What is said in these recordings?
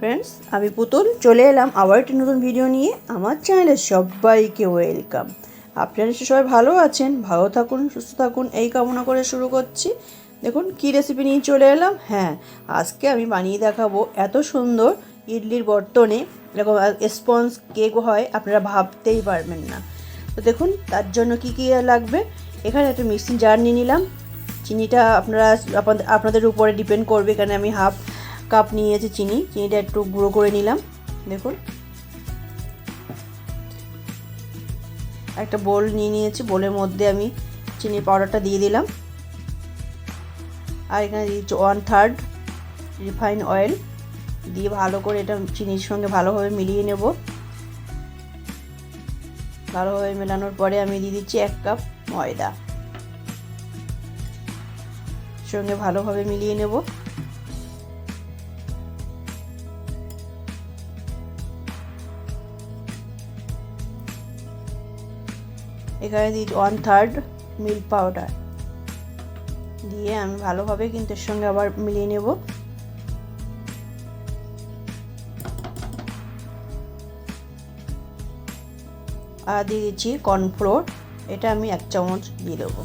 Friends আমি পুতুল, চলে এলাম আবার একটি নতুন ভিডিও নিয়ে। আমার চ্যানেলে সবাইকে ওয়েলকাম আপনারা নিশ্চয়ই সবাই ভালো আছেন, ভালো থাকুন, সুস্থ থাকুন, এই কামনা করে শুরু করছি। দেখুন, কি রেসিপি নিয়ে চলে এলাম? হ্যাঁ আজকে আমি বানিয়ে দেখাবো এত সুন্দর ইডলির বর্তনে এরকম স্পঞ্জ কেক হয়, আপনারা ভাবতেই পারবেন না। তো দেখুন, তার জন্য কি কি লাগবে? এখানে একটা মিক্সিং জার নিয়ে নিলাম। চিনিটা আপনারা, আপনাদের আপনাদের উপরে ডিপেন্ড করবে, এখানে আমি হাফ কাপ নিয়েছি চিনি, চিনিটা একটু গুঁড়ো করে নিলাম, দেখুন। একটা বোল নিয়ে নিয়েছি, বোলের মধ্যে আমি চিনির পাউডারটা দিয়ে দিলাম। আর এখানে দিয়েছি ওয়ান থার্ড রিফাইন অয়েল দিয়ে ভালো করে এটা চিনির সঙ্গে ভালোভাবে মিলিয়ে নেব। ভালোভাবে মেলানোর পরে আমি দিয়ে দিচ্ছি এক কাপ ময়দা। সঙ্গে ভালোভাবে মিলিয়ে নেব। এখানে দিই ওয়ান থার্ড মিল্ক পাউডার দিয়ে আমি ভালোভাবে কিন্তু এর সঙ্গে আবার মিলিয়ে নেব। আর দিয়ে দিচ্ছি কর্নফ্লোর এটা আমি এক চামচ দিয়ে দেবো।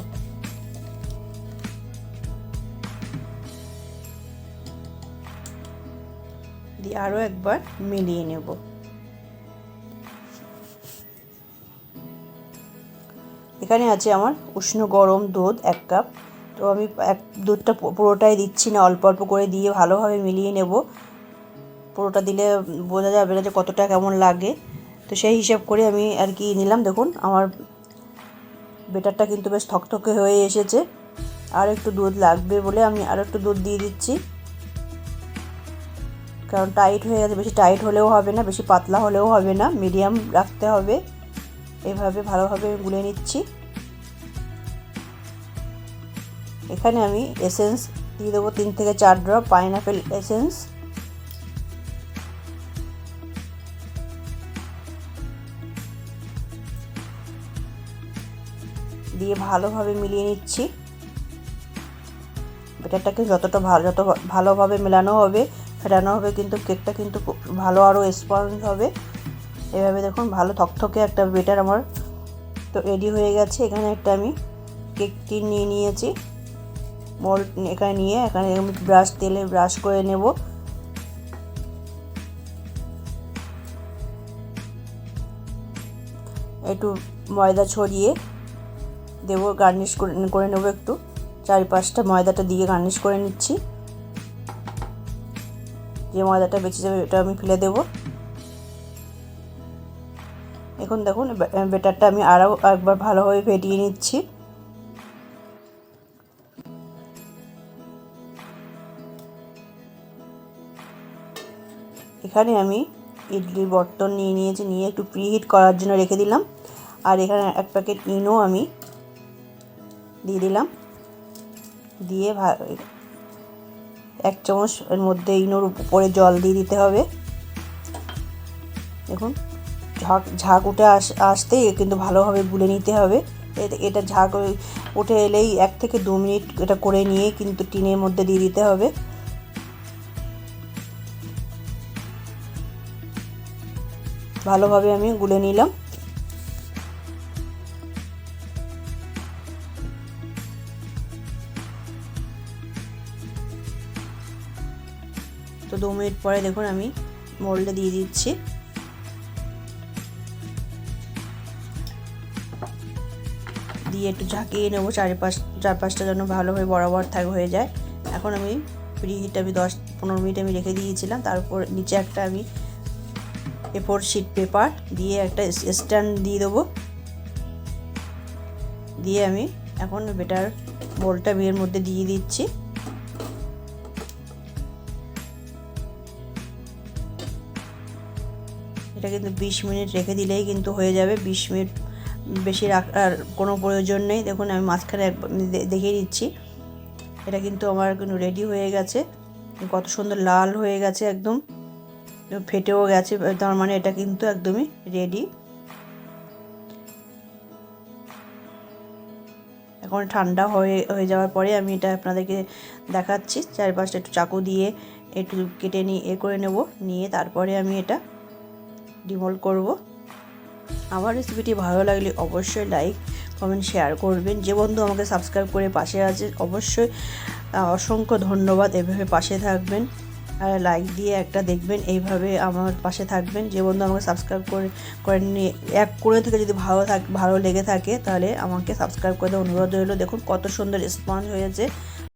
দিয়ে আরও একবার মিলিয়ে নেব। এখানে আছে আমার উষ্ণ গরম দুধ এক কাপ। তো আমি এক, দুধটা পুরোটাই দিচ্ছি না, অল্প অল্প করে দিয়ে ভালোভাবে মিলিয়ে নেব। পুরোটা দিলে বোঝা যাবে না যে কতটা কেমন লাগে। তো সেই হিসাব করে আমি আর কি নিলাম। দেখুন, আমার বেটারটা কিন্তু বেশ থকথকে হয়ে এসেছে। আর একটু দুধ লাগবে বলে আমি আর একটু দুধ দিয়ে দিচ্ছি। কারণ টাইট হয়ে গেছে, বেশি টাইট হলেও হবে না, বেশি পাতলা হলেও হবে না, মিডিয়াম রাখতে হবে। এভাবে ভালোভাবে গুলে নিচ্ছি। এখানে আমি এসেন্স দিয়ে দেবো তিন থেকে চার ড্রপ পাইনাপেল এসেন্স দিয়ে ভালোভাবে মিলিয়ে নিচ্ছি। বেটারটাকে যতটা ভালো যত ভালোভাবে মেলানো হবে, ফেটানো হবে, কিন্তু কেকটা কিন্তু ভালো আরও স্পঞ্জ হবে। এভাবে দেখুন, ভালো থকথকে একটা বেটার আমার। তো রেডি হয়ে গেছে, এখানে একটা আমি কেকটি নিয়ে নিয়েছি। মোল এখানে নিয়ে, এখানে আমি ব্রাশ তেলে ব্রাশ করে নেব। একটু ময়দা ছড়িয়ে দেবো গার্নিশ করে নেব একটু। চারিপাশটা ময়দাটা দিয়ে গার্নিশ করে নিচ্ছি। যে ময়দাটা বেঁচে যাবে এটা আমি ফেলে দেবো। এখন দেখুন বেটারটা আমি আরও একবার ভালোভাবে ফেটিয়ে নিচ্ছি। এখানে আমি ইডলির বর্তন নিয়ে নিয়েছি, নিয়ে একটু প্রিহিট করার জন্য রেখে দিলাম। আর এখানে এক প্যাকেট ইনো আমি দিয়ে দিলাম। দিয়ে এক চামচ এর মধ্যে ইনোর উপরে জল দিয়ে দিতে হবে। দেখুন। ঝাঁক ঝাঁক উঠে আস আসতেই কিন্তু ভালোভাবে গুলে নিতে হবে। এটা ঝাঁক উঠে এলেই এক থেকে দু মিনিট এটা করে নিয়ে কিন্তু টিনের মধ্যে দিয়ে দিতে হবে। ভালোভাবে আমি গুলে নিলাম। তো দু মিনিট পরে দেখুন আমি মোল্ডে দিয়ে দিচ্ছি। দিয়ে একটু ঝাঁকিয়ে নেব, চারিপাশ, চারপাশটা যেন ভালোভাবে বরাবর থাক হয়ে যায়। এখন আমি প্রি হিট আমি দশ পনেরো মিনিট আমি রেখে দিয়েছিলাম, তারপর নিচে একটা আমি এফোর শিট পেপার দিয়ে একটা স্ট্যান্ড দিয়ে দেবো। দিয়ে আমি এখন বেটার বোলটা বিয়ের মধ্যে দিয়ে দিচ্ছি। এটা কিন্তু বিশ মিনিট রেখে দিলেই কিন্তু হয়ে যাবে, বিশ মিনিট বেশি রাখার কোনো প্রয়োজন নেই। দেখুন, আমি মাঝখানে দেখিয়ে দিচ্ছি। এটা কিন্তু আমার কিন্তু রেডি হয়ে গেছে। কত সুন্দর লাল হয়ে গেছে একদম। ফেটেও গেছে, তার মানে এটা কিন্তু একদমই রেডি এখন ঠান্ডা হয়ে হয়ে যাওয়ার পরে আমি এটা আপনাদেরকে দেখাচ্ছি। চারপাশটা একটু চাকু দিয়ে একটু কেটে নিয়ে এ করে নেব। নিয়ে তারপরে আমি এটা ডিমোল্ড করব। আমার রেসিপিটি ভালো লাগলে অবশ্যই লাইক কমেন্ট শেয়ার করবেন। যে বন্ধু আমাকে সাবস্ক্রাইব করে পাশে আছে, অবশ্যই অসংখ্য ধন্যবাদ। এভাবে পাশে থাকবেন আর লাইক দিয়ে একটা দেখবেন, এইভাবে আমার পাশে থাকবেন। যে বন্ধু আমাকে সাবস্ক্রাইব করে করে নিয়ে এক করে থেকে যদি ভালো থাক, ভালো লেগে থাকে, তাহলে আমাকে সাবস্ক্রাইব করে অনুরোধ রইল। দেখুন কত সুন্দর স্পঞ্জ হয়েছে।